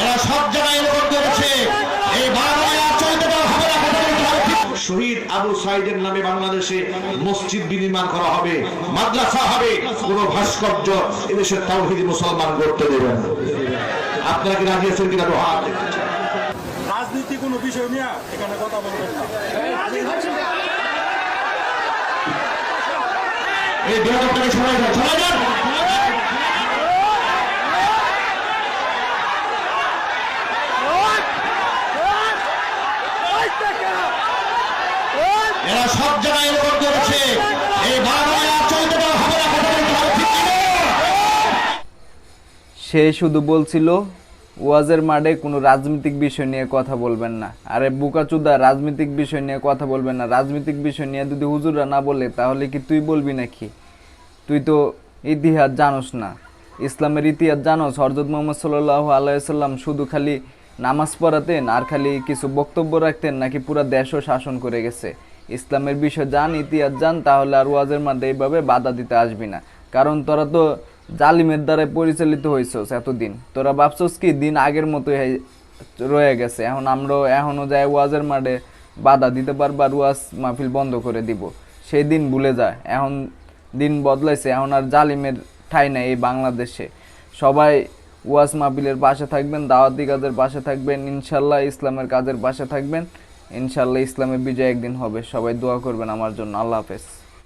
এরা সব জায়গায় এরকম করেছে এই বাংলায় আর চলতে দেওয়া হবে না কথা বলতে হবে ঠিক। শহীদ আবু সাইদের নামে বাংলাদেশে মসজিদ বিনির্মাণ করা হবে মাদ্রাসা হবে কোন ভাস্কর্য এদেশের তাওহিদি মুসলমান করতে দেবেন না। আপনারা কি রাজি আছেন কিনা। রাজনীতি কোনো বিষয় নিয়ে এখানে কথা বলবেন এই বিরোধকটাকে সবাই যান সবাই এরা সব জায়গায় এরকম করেছে। এই? সে শুধু বলছিল, ওয়াজের মাঠে কোনো রাজনৈতিক বিষয় নিয়ে কথা বলবেন না। আরে বুকাচুদা, রাজনৈতিক বিষয় নিয়ে কথা বলবেন না। রাজনৈতিক বিষয় নিয়ে যদি হুজুররা না বলে, তাহলে কি তুই বলবি নাকি? তুই তো ইতিহাস জানোস না। ইসলামের ইতিহাস জানোস হরজত মোহাম্মদ সাল্লাহ আলাইসাল্লাম শুধু খালি নামাজ পড়াতেন আর খালি কিছু বক্তব্য রাখতেন নাকি পুরো দেশও শাসন করে গেছে। ইসলামের বিষয় জান, ইতিহাস জান, তাহলে আর ওয়াজের মাঠে এইভাবে বাধা দিতে আসবি না। কারণ তোরা তো জালিমের দ্বারা পরিচালিত হয়েছস এতদিন। তোরা ভাবছস কি, দিন আগের মতো রয়ে গেছে। এখন আমরাও এখনও যাই ওয়াজের মাঠে বাধা দিতে পারব আর ওয়াজ মাহফিল বন্ধ করে দিব। সেই দিন ভুলে যায় এখন দিন বদলাইছে। এখন আর জালিমের ঠাই নাই এই বাংলাদেশে। সবাই ওয়াজ মাবিলের বাসা থাকবেন, দাওয়াতি কাজের পাশে থাকবেন, ইনশাল্লাহ ইসলামের কাজের বাসা থাকবেন। ইনশাল্লাহ ইসলামের বিজয় একদিন হবে। সবাই দোয়া করবেন আমার জন্য। আল্লাহ হাফেজ।